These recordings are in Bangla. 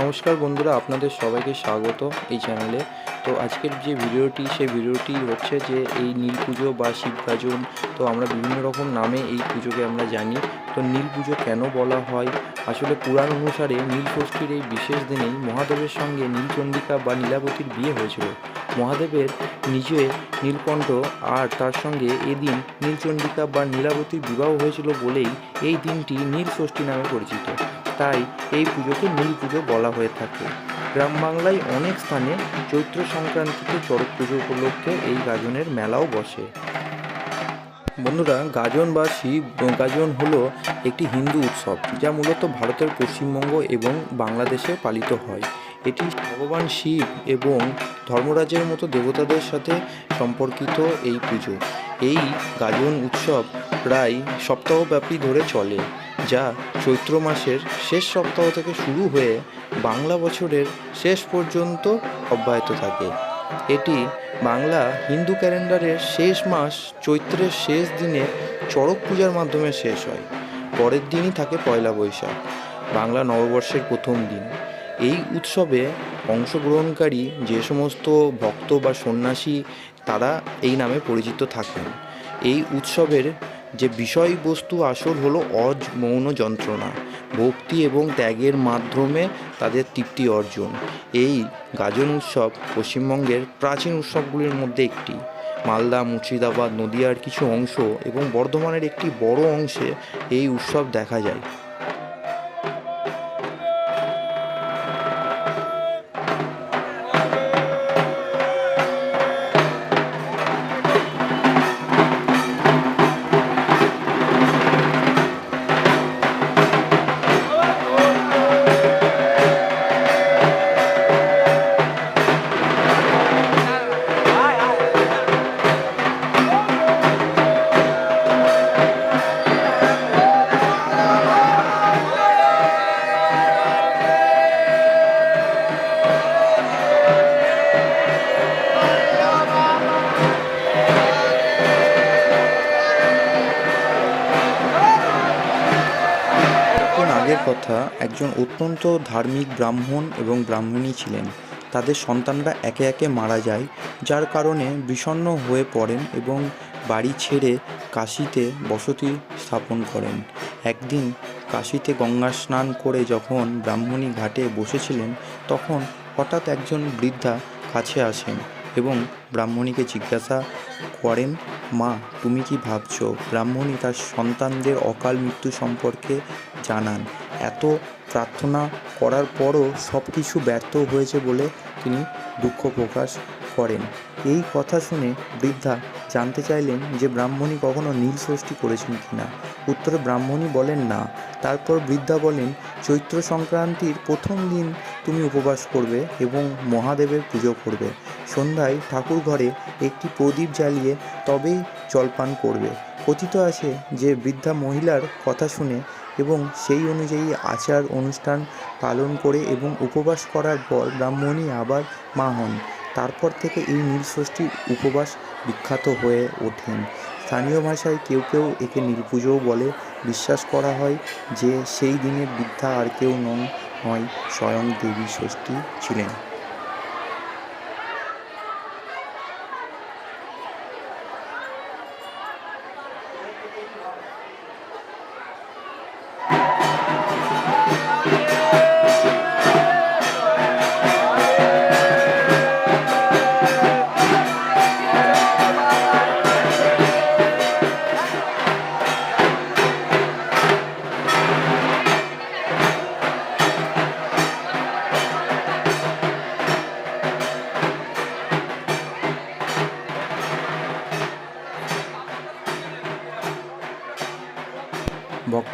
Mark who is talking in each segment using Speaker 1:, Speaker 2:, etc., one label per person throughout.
Speaker 1: নমস্কার বন্ধুরা, আপনাদের সবাইকে স্বাগত এই চ্যানেলে। তো আজকের যে ভিডিওটি, সেই ভিডিওটি হচ্ছে যে এই নীল পুজো বা শিব গাজন তো আমরা বিভিন্ন রকম নামে এই পুজোকে আমরা জানি। তো নীল পুজো কেন বলা হয়? আসলে পুরাণ অনুসারে নীল ষষ্ঠীর এই বিশেষ দিনেই মহাদেবের সঙ্গে নীলচণ্ডিকা বা নীলাবতীর বিয়ে হয়েছিল। মহাদেবের নিজে নীলকণ্ঠ আর তার সঙ্গে এদিন নীলচণ্ডিকা বা নীলাবতীর বিবাহ হয়েছিল বলেই এই দিনটি নীল ষষ্ঠী নামে পরিচিত। তাই এই পুজোকে নীল পুজো বলা হয়ে থাকে। গ্রাম বাংলায় অনেক স্থানে চৈত্র সংক্রান্তিতে চড়ক পুজো উপলক্ষে এই গাজনের মেলাও বসে। বন্ধুরা গাজন বা শিব গাজন হলো একটি হিন্দু উৎসব, যা মূলত ভারতের পশ্চিমবঙ্গ এবং বাংলাদেশে পালিত হয়। এটি ভগবান শিব এবং ধর্মরাজের মতো দেবতাদের সাথে সম্পর্কিত এই পুজো। এই গাজন উৎসব প্রায় সপ্তাহব্যাপী ধরে চলে। যা চৈত্র মাসের শেষ সপ্তাহ থেকে শুরু হয়ে বাংলা বছরের শেষ পর্যন্ত অব্যাহত থাকে। এটি বাংলা হিন্দু ক্যালেন্ডারের শেষ মাস চৈত্রের শেষ দিনে চড়ক পূজার মাধ্যমে শেষ হয়। পরের দিনই থাকে পয়লা বৈশাখ, বাংলা নববর্ষের প্রথম দিন। এই উৎসবে অংশগ্রহণকারী যে সমস্ত ভক্ত বা সন্ন্যাসী তারা এই নামে পরিচিত থাকেন। এই উৎসবের যে বিষয়বস্তু আসল হলো অজ, মৌন, যন্ত্রণা। ভক্তি এবং ত্যাগের মাধ্যমে তাদের তৃপ্তি অর্জন। এই গাজন উৎসব পশ্চিমবঙ্গের প্রাচীন উৎসবগুলির মধ্যে একটি। মালদা, মুর্শিদাবাদ, নদিয়ার কিছু অংশ এবং বর্ধমানের একটি বড় অংশে এই উৎসব দেখা যায়। কথা একজন অত্যন্ত ধার্মিক ব্রাহ্মণ এবং ব্রাহ্মণী ছিলেন। তাদের সন্তানরা একে একে মারা যায়, যার কারণে বিষণ্ণ হয়ে পড়েন এবং বাড়ি ছেড়ে কাশিতে বসতি স্থাপন করেন। একদিন কাশিতে গঙ্গা স্নান করে যখন ব্রাহ্মণী ঘাটে বসেছিলেন, তখন হঠাৎ একজন বৃদ্ধা কাছে আসেন এবং ব্রাহ্মণীকে জিজ্ঞাসা করেন, মা, তুমি কি ভাবছ? ব্রাহ্মণী তার সন্তানদের অকাল মৃত্যু সম্পর্কে জানান। এত প্রার্থনা করার পরও সব কিছু ব্যর্থ হয়েছে বলে তিনি দুঃখ প্রকাশ করেন। এই কথা শুনে বৃদ্ধা জানতে চাইলেন যে ব্রাহ্মণী কখনো নীল ষষ্ঠী করেছেন কিনা। উত্তরে ব্রাহ্মণী বলেন, না। তারপর বৃদ্ধা বলেন, চৈত্র সংক্রান্তির প্রথম দিন তুমি উপবাস করবে এবং মহাদেবের পুজো করবে। সন্ধ্যায় ঠাকুর ঘরে একটি প্রদীপ জ্বালিয়ে তবেই জলপান করবে। কথিত আছে যে বৃদ্ধা মহিলার কথা শুনে এবং সেই অনুযায়ী আচার অনুষ্ঠান পালন করে এবং উপবাস করার পর ব্রাহ্মণী আবার মা হন। তারপর থেকে এই নীল ষষ্ঠীর উপবাস বিখ্যাত হয়ে ওঠেন। স্থানীয় ভাষায় কেউ কেউ একে নীলপুজোও বলে। বিশ্বাস করা হয় যে সেই দিনে বৃদ্ধা আর কেউ নন, নয়, স্বয়ং দেবী ষষ্ঠী ছিলেন।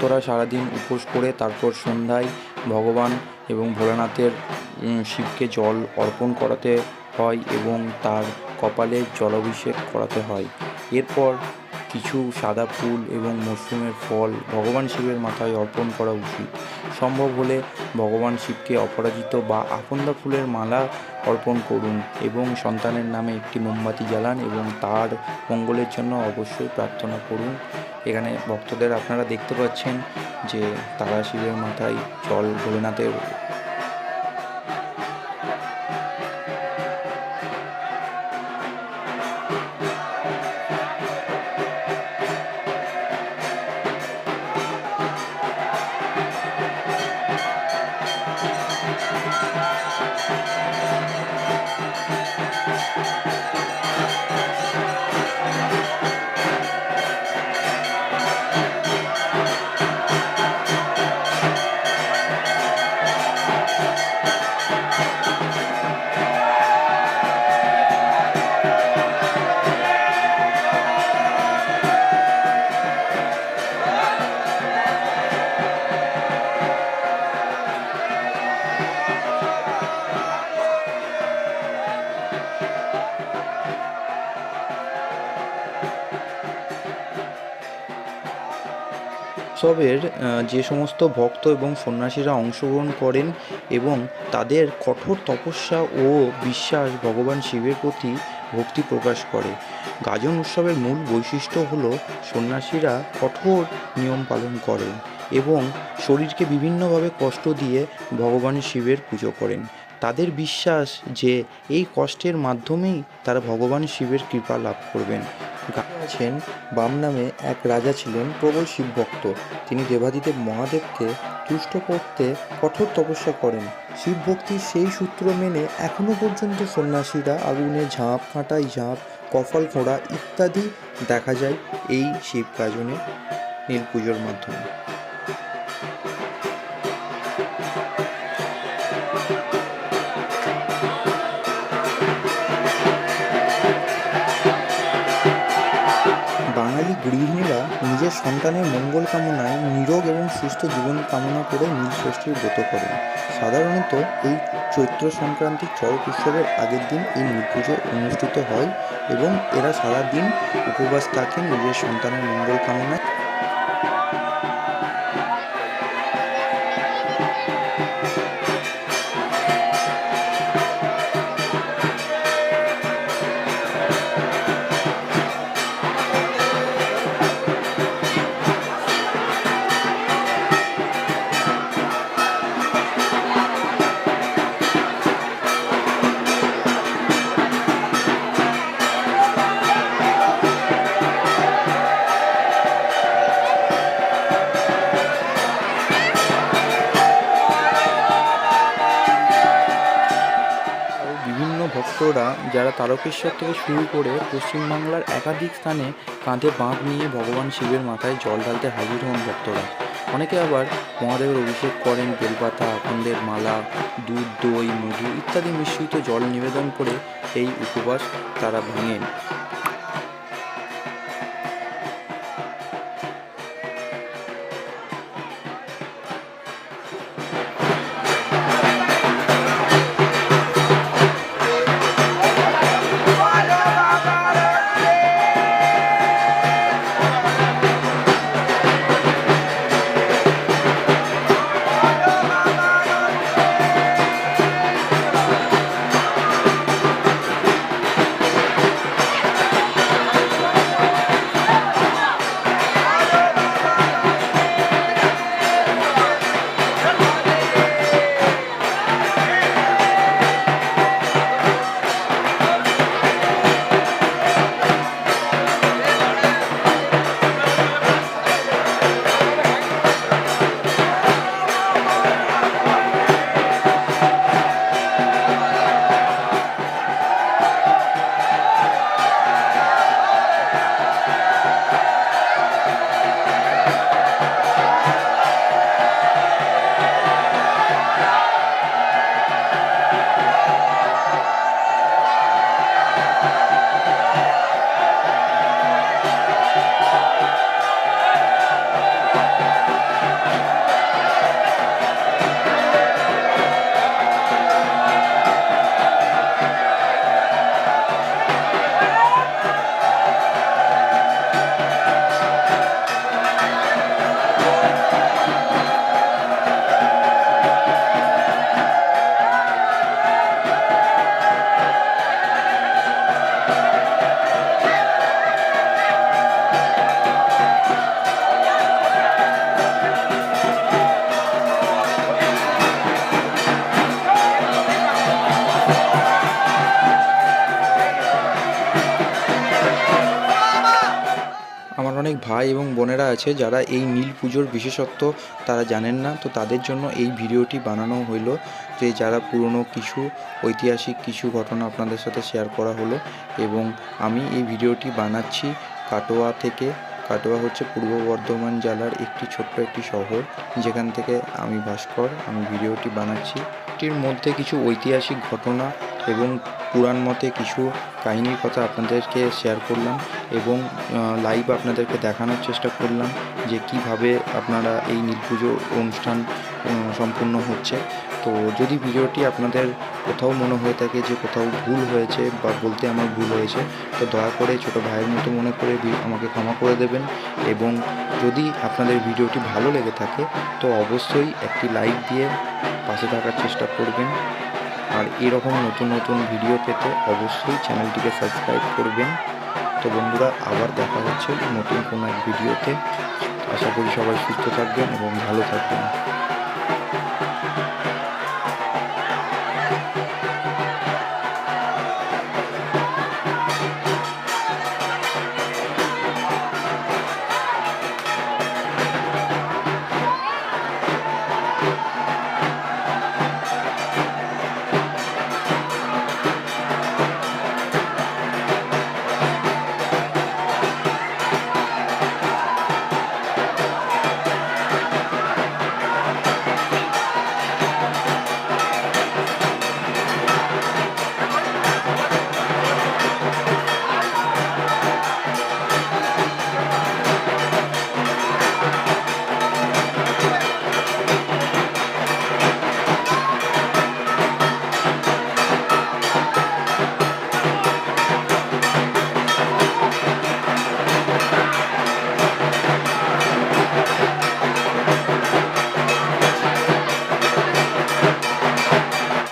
Speaker 1: ভক্তরা সারাদিন উপোস করে তারপর সন্ধ্যায় ভগবান এবং ভোলানাথের শিবকে জল অর্পণ করাতে হয় এবং তার কপালে জলাভিষেক করাতে হয়। এরপর কিছু সাদা ফুল এবং মরশুমের ফল ভগবান শিবের মাথায় অর্পণ করা উচিত। সম্ভব হলে ভগবান শিবকে অপরাজিত বা আকন্দা ফুলের মালা অর্পণ করুন এবং সন্তানের নামে একটি মোমবাতি জ্বালান এবং তার মঙ্গলের জন্য অবশ্যই প্রার্থনা করুন। এখানে ভক্তদের আপনারা দেখতে পাচ্ছেন যে তারা শিবের মাথায় জল, ভোলেনাথের উৎসবের যে সমস্ত ভক্ত এবং সন্ন্যাসীরা অংশগ্রহণ করেন এবং তাদের কঠোর তপস্যা ও বিশ্বাস ভগবান শিবের প্রতি ভক্তি প্রকাশ করে। গাজন উৎসবের মূল বৈশিষ্ট্য হল সন্ন্যাসীরা কঠোর নিয়ম পালন করেন এবং শরীরকে বিভিন্নভাবে কষ্ট দিয়ে ভগবান শিবের পুজো করেন। তাদের বিশ্বাস যে এই কষ্টের মাধ্যমেই তারা ভগবান শিবের কৃপা লাভ করবেন। আছেন বাম নামে এক রাজা ছিলেন প্রবল শিবভক্ত তিনি দেবাদিদেব মহাদেবকে তুষ্ট করতে কঠোর তপস্যা করেন। শিব ভক্তির সেই সূত্র মেনে এখনও পর্যন্ত সন্ন্যাসীরা আগুনে ঝাঁপ কাঁটাই ঝাঁপ, কপাল ফোঁড়া ইত্যাদি দেখা যায় এই শিব গাজনে নীল পুজোর মাধ্যমে। গৃহিণীরা নিজের সন্তানের মঙ্গল কামনায় নিরোগ এবং সুস্থ জীবন কামনা করে নীল ষষ্ঠীর ব্রত করেন। সাধারণত এই চৈত্র সংক্রান্তির চরক উৎসবের আগের দিন এই নীল পুজো অনুষ্ঠিত হয় এবং এরা সারাদিন উপবাস থাকেন নিজের সন্তানের মঙ্গল কামনায়। ভক্তরা যারা তারকেশ্বর থেকে শুরু করে পশ্চিমবাংলার একাধিক স্থানে কাঁধে বাঁধ নিয়ে ভগবান শিবের মাথায় জল ঢালতে হাজির হন ভক্তরা। অনেকে আবার মহাদেবের অভিষেক করেন, বেলপাতা আখন্দের মালা, দুধ, দই, মধু ইত্যাদি মিশ্রিত জল নিবেদন করে এই উপবাস তারা ভাঙেন। ভাই এবং বোনেরা আছে, যারা এই নীল পুজোর বিশেষত্ব তারা জানেন না, তো তাদের জন্য এই ভিডিওটি বানানো হলো যে যারা পুরনো কিছু ঐতিহাসিক কিছু ঘটনা আপনাদের সাথে শেয়ার করা হলো এবং আমি এই ভিডিওটি বানাচ্ছি কাটোয়া থেকে। কাটোয়া হচ্ছে পূর্ব বর্ধমান জেলার একটি ছোট্ট একটি শহর যেখান থেকে আমি ভাস্কর, আমি ভিডিওটি বানাচ্ছি। এটির মধ্যে কিছু ঐতিহাসিক ঘটনা এবং পুরাণ মতে কিছু কাহিনীর কথা আপনাদেরকে শেয়ার করলাম এবং লাইভ আপনাদেরকে দেখানোর চেষ্টা করলাম যে কীভাবে আপনারা এই নীল পুজো অনুষ্ঠান সম্পূর্ণ হচ্ছে। তো যদি ভিডিওটি আপনাদের কোথাও মনে হয়ে থাকে যে কোথাও ভুল হয়েছে বা বলতে আমার ভুল হয়েছে, তো দয়া করে ছোটো ভাইয়ের মতো মনে করে আমাকে ক্ষমা করে দেবেন এবং যদি আপনাদের ভিডিওটি ভালো লেগে থাকে, তো অবশ্যই একটি লাইক দিয়ে পাশে থাকার চেষ্টা করবেন। আর এরকম নতুন নতুন ভিডিও পেতে অবশ্যই চ্যানেলটিকে সাবস্ক্রাইব করবেন। তো বন্ধুরা, আবার দেখা হচ্ছে নতুন কোনো এক ভিডিওতে আশা করি সবাই সুস্থ থাকবেন এবং ভালো থাকবেন।